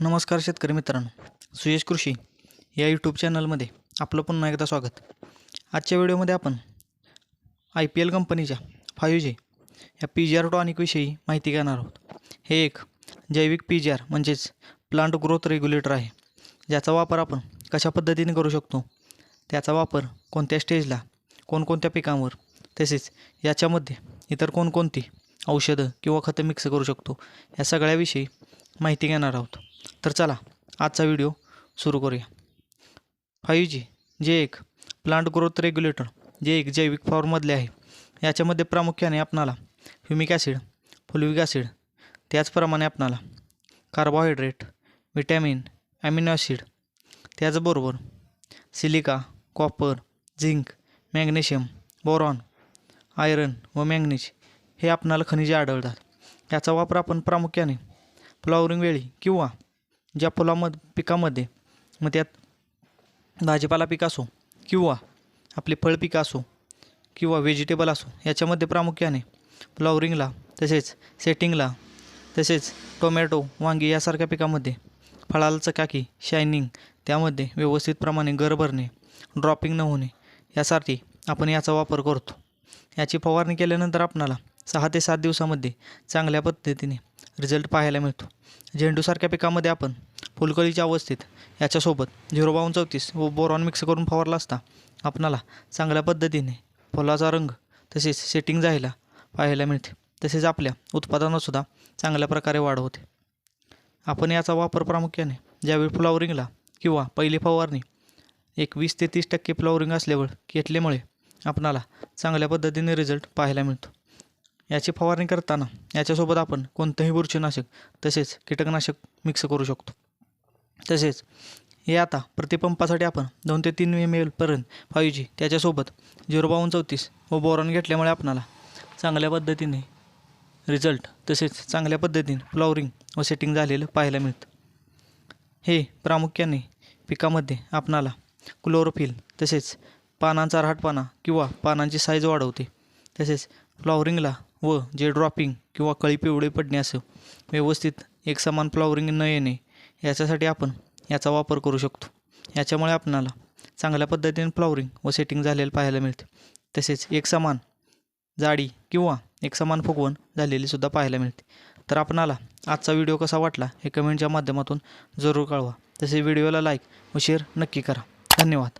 नमस्कार शेतकरी मित्रांनो सुयश कृषी या यूट्यूब चॅनलमध्ये आपलं पुन्हा एकदा स्वागत. आजच्या व्हिडिओमध्ये आपण आय पी एल कंपनीच्या फायू जे या पी जी आर टॉनिकविषयी माहिती घेणार आहोत. हे एक जैविक पी जी आर म्हणजेच प्लांट ग्रोथ रेग्युलेटर आहे. ज्याचा वापर आपण कशा पद्धतीने करू शकतो? त्याचा वापर कोणत्या स्टेजला कोणकोणत्या पिकांवर तसेच याच्यामध्ये इतर कोणकोणती औषधं किंवा खतं मिक्स करू शकतो? या सगळ्याविषयी माहिती घेणार आहोत. तर चला आजचा व्हिडिओ सुरू करूया. फाईव्ह जी जे एक प्लांट ग्रोथ रेग्युलेटर जे एक जैविक फॉर्ममधले आहे याच्यामध्ये प्रामुख्याने आपणाला ह्युमिक ॲसिड फुलविक ॲसिड त्याचप्रमाणे आपणाला कार्बोहायड्रेट विटॅमिन ॲमिनो ॲसिड त्याचबरोबर silica copper zinc magnesium boron iron व मॅग्नीज हे आपणाला खनिजे आढळतात. याचा वापर आपण प्रामुख्याने फ्लॉवरिंग वेळी किंवा ज्या फुलामध्ये पिकामध्ये मग त्यात भाजीपाला पीक असो किंवा आपले फळ असो किंवा व्हेजिटेबल असो याच्यामध्ये प्रामुख्याने फ्लॉवरिंगला तसेच सेटिंगला तसेच टोमॅटो वांगी यासारख्या पिकामध्ये फळाला चकाकी शायनिंग त्यामध्ये व्यवस्थित प्रमाणे गर भरणे ड्रॉपिंग न होणे यासाठी आपण याचा वापर करतो. याची फवारणी केल्यानंतर आपणाला सहा ते सात दिवसामध्ये चांगल्या पद्धतीने रिझल्ट पाहायला मिळतो. झेंडूसारख्या पिकामध्ये आपण फुलकळीच्या अवस्थेत याच्यासोबत झिरो बावन्न चौतीस व बोरॉन मिक्स करून फवारला असता आपणाला चांगल्या पद्धतीने फुलाचा रंग तसेच सेटिंग जायला पाहायला मिळते. तसेच आपल्या उत्पादनातसुद्धा चांगल्या प्रकारे वाढ होते. आपण याचा वापर प्रामुख्याने ज्यावेळी फ्लॉवरिंगला किंवा पहिली फवारणी एक वीस ते तीस टक्के फ्लॉवरिंग असल्यावर घेतल्यामुळे आपणाला चांगल्या पद्धतीने रिझल्ट पाहायला मिळतो. याची फवारणी करताना याच्यासोबत आपण कोणतंही बुरशीनाशक तसेच कीटकनाशक मिक्स करू शकतो. तसेच हे आता प्रतिपंपासाठी आपण दोन ते तीन एम एलपर्यंत फाईव्ह जी त्याच्यासोबत झिरो बावन्न चौतीस व बोरॉन घेतल्यामुळे आपणाला चांगल्या पद्धतीने रिझल्ट तसेच चांगल्या पद्धतीने फ्लॉवरिंग व सेटिंग झालेलं पाहायला मिळतं. हे प्रामुख्याने पिकामध्ये आपणाला क्लोरोफिल तसेच पानांचा राहटपाना किंवा पानांची साईज वाढवते. तसेच फ्लॉवरिंगला व जे ड्रॉपिंग किंवा कळी पिवळे पडणे असं व्यवस्थित एकसमान फ्लॉवरिंग न येणे याच्यासाठी आपण याचा वापर करू शकतो. याच्यामुळे आपणाला चांगल्या पद्धतीने फ्लॉवरिंग व सेटिंग झालेलं पाहायला मिळते. तसेच एकसमान जाडी किंवा एकसमान फुगवण झालेली सुद्धा पाहायला मिळते. तर आपणाला आजचा व्हिडिओ कसा वाटला हे कमेंटच्या माध्यमातून जरूर कळवा. तसे व्हिडिओला लाईक व शेअर नक्की करा. धन्यवाद.